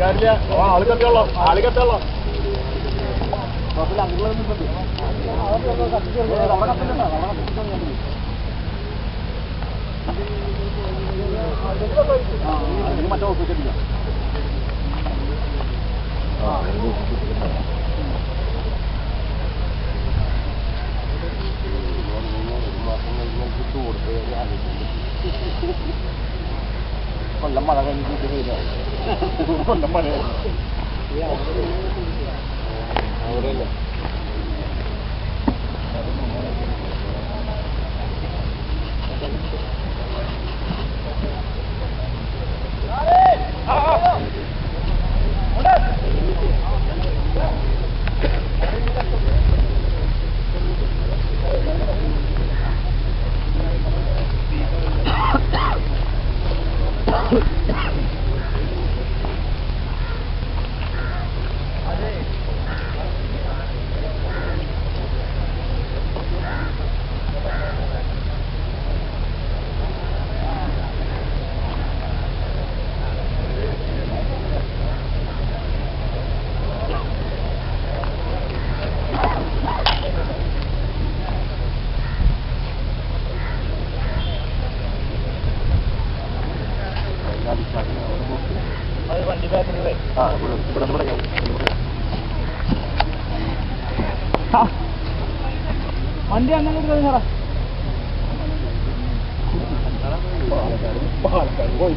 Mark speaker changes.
Speaker 1: കാര്യമില്ല ആൾ കത്തിയുള്ള ആൾ കത്തിയുള്ള മറ്റേ ഓഫീസില്ല കൊല്ലം മഴ കഴിഞ്ഞിട്ട് con la mala ven con la mala
Speaker 2: വണ്ടി അങ്ങനെ
Speaker 1: പാലക്കാട് പാലക്കാട് പോയി